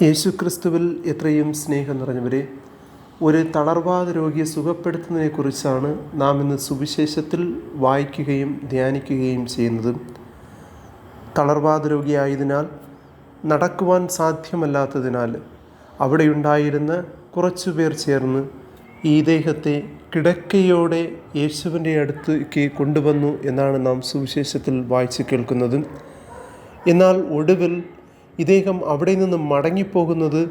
യേശുക്രിസ്തുവിൽ എത്രയും സ്നേഹം നിറഞ്ഞവരെ ഒരു തളർവാദ രോഗിയെ സുഖപ്പെടുത്തുന്നതിനെക്കുറിച്ചാണ് നാം ഇന്ന് സുവിശേഷത്തിൽ വായിക്കുകയും ധ്യാനിക്കുകയും ചെയ്യുന്നത്. തളർവാദ രോഗിയായതിനാൽ നടക്കുവാൻ സാധ്യമല്ലാത്തതിനാൽ അവിടെയുണ്ടായിരുന്ന കുറച്ചുപേർ ചേർന്ന് ഈ ദേഹത്തെ കിടക്കയോടെ യേശുവിന്റെ അടുത്തേക്ക് കൊണ്ടുവന്നു എന്നാണ് നാം സുവിശേഷത്തിൽ വായിച്ചു കേൾക്കുന്നത്. എന്നാൽ ഒടുവിൽ ഇദ്ദേഹം അവിടെ നിന്ന് മടങ്ങിപ്പോകുന്നത്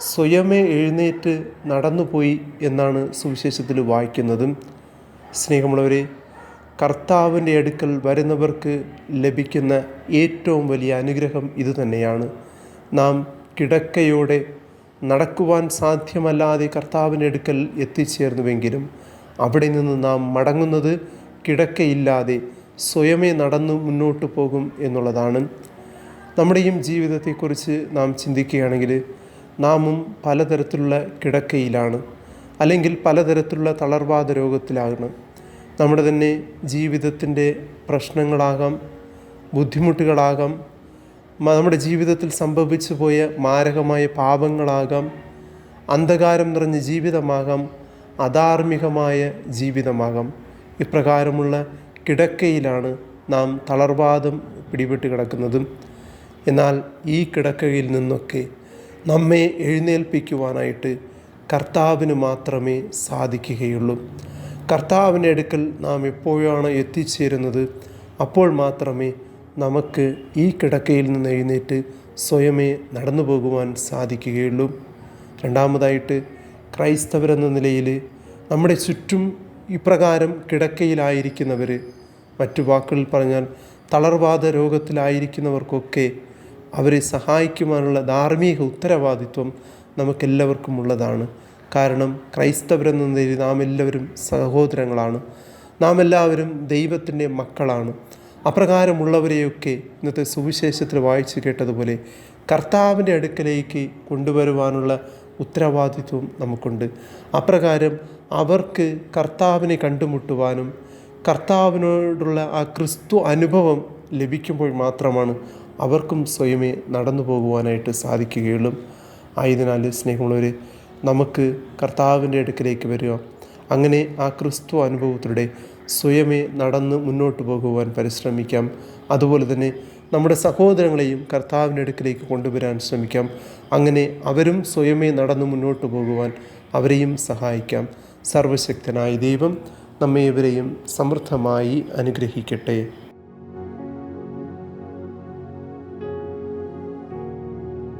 സ്വയമേ എഴുന്നേറ്റ് നടന്നുപോയി എന്നാണ് സുവിശേഷത്തിൽ വായിക്കുന്നതും. സ്നേഹമുള്ളവരെ കർത്താവിന്റെ അടുക്കൽ വരുന്നവർക്ക് ലഭിക്കുന്ന ഏറ്റവും വലിയ അനുഗ്രഹം ഇതുതന്നെയാണ് നാം കിടക്കയോടെ നടക്കുവാൻ സാധ്യമല്ലാതെ കർത്താവിന്റെ അടുക്കൽ എത്തിച്ചേർന്നുവെങ്കിലും അവിടെ നിന്ന് നാം മടങ്ങുന്നത് കിടക്കയില്ലാതെ സ്വയമേ നടന്നു മുന്നോട്ട് പോകും എന്നുള്ളതാണ്. നമ്മുടെയും ജീവിതത്തെക്കുറിച്ച് നാം ചിന്തിക്കുകയാണെങ്കിൽ നാമും പലതരത്തിലുള്ള കിടക്കയിലാണ് അല്ലെങ്കിൽ പലതരത്തിലുള്ള തളർവാദ രോഗത്തിലാണ്. നമ്മുടെ തന്നെ ജീവിതത്തിന്റെ പ്രശ്നങ്ങളാകാം ബുദ്ധിമുട്ടുകളാകാം നമ്മുടെ ജീവിതത്തിൽ സംഭവിച്ചു പോയ മാരകമായ പാപങ്ങളാകാം അന്ധകാരം നിറഞ്ഞ ജീവിതമാകാം അധാർമികമായ ജീവിതമാകാം. ഇപ്രകാരമുള്ള കിടക്കയിലാണ് നാം തളർവാദം പിടിപെട്ട് കിടക്കുന്നതും. എന്നാൽ ഈ കിടക്കയിൽ നിന്നൊക്കെ നമ്മെ എഴുന്നേൽപ്പിക്കുവാനായിട്ട് കർത്താവിന് മാത്രമേ സാധിക്കുകയുള്ളൂ. കർത്താവിന്റെ അടുക്കൽ നാം എപ്പോഴാണ് എത്തിച്ചേരുന്നത്? അപ്പോൾ മാത്രമേ നമുക്ക് ഈ കിടക്കയിൽ നിന്ന് എഴുന്നേറ്റ് സ്വയമേ നടന്നു പോകുവാൻ സാധിക്കുകയുള്ളൂ. രണ്ടാമതായിട്ട് ക്രൈസ്തവരെന്ന നിലയിൽ നമ്മുടെ ചുറ്റും ഇപ്രകാരം കിടക്കയിലായിരിക്കുന്നവർ മറ്റു വാക്കുകളിൽ പറഞ്ഞാൽ തളർവാദ രോഗത്തിലായിരിക്കുന്നവർക്കൊക്കെ അവരെ സഹായിക്കുവാനുള്ള ധാർമ്മിക ഉത്തരവാദിത്വം നമുക്കെല്ലാവർക്കും ഉള്ളതാണ്. കാരണം ക്രൈസ്തവരെന്ന നിലയിൽ നാം എല്ലാവരും സഹോദരങ്ങളാണ്. നാം എല്ലാവരും ദൈവത്തിന്റെ മക്കളാണ്. അപ്രകാരമുള്ളവരെയൊക്കെ ഇന്നത്തെ സുവിശേഷത്തിൽ വായിച്ചു കേട്ടതുപോലെ കർത്താവിന്റെ അടുക്കലേക്ക് കൊണ്ടുവരുവാനുള്ള ഉത്തരവാദിത്വം നമുക്കുണ്ട്. അപ്രകാരം അവർക്ക് കർത്താവിനെ കണ്ടുമുട്ടുവാനും കർത്താവിനോടുള്ള ആ ക്രിസ്തു അനുഭവം ലഭിക്കുമ്പോൾ മാത്രമാണ് അവർക്കും സ്വയമേ നടന്നു പോകുവാനായിട്ട് സാധിക്കുകയുള്ളൂ. ആയതിനാൽ സ്നേഹമുള്ളവർ നമുക്ക് കർത്താവിന്റെ അടുക്കിലേക്ക് വരിക. അങ്ങനെ ആ ക്രിസ്തു അനുഭവത്തിലൂടെ സ്വയമേ നടന്ന് മുന്നോട്ട് പോകുവാൻ പരിശ്രമിക്കാം. അതുപോലെ തന്നെ നമ്മുടെ സഹോദരങ്ങളെയും കർത്താവിന്റെ അടുക്കിലേക്ക് കൊണ്ടുവരാൻ ശ്രമിക്കാം. അങ്ങനെ അവരും സ്വയമേ നടന്ന് മുന്നോട്ട് പോകുവാൻ അവരെയും സഹായിക്കാം. സർവശക്തനായ ദൈവം നമ്മെ ഇവരെയും സമൃദ്ധമായി അനുഗ്രഹിക്കട്ടെ.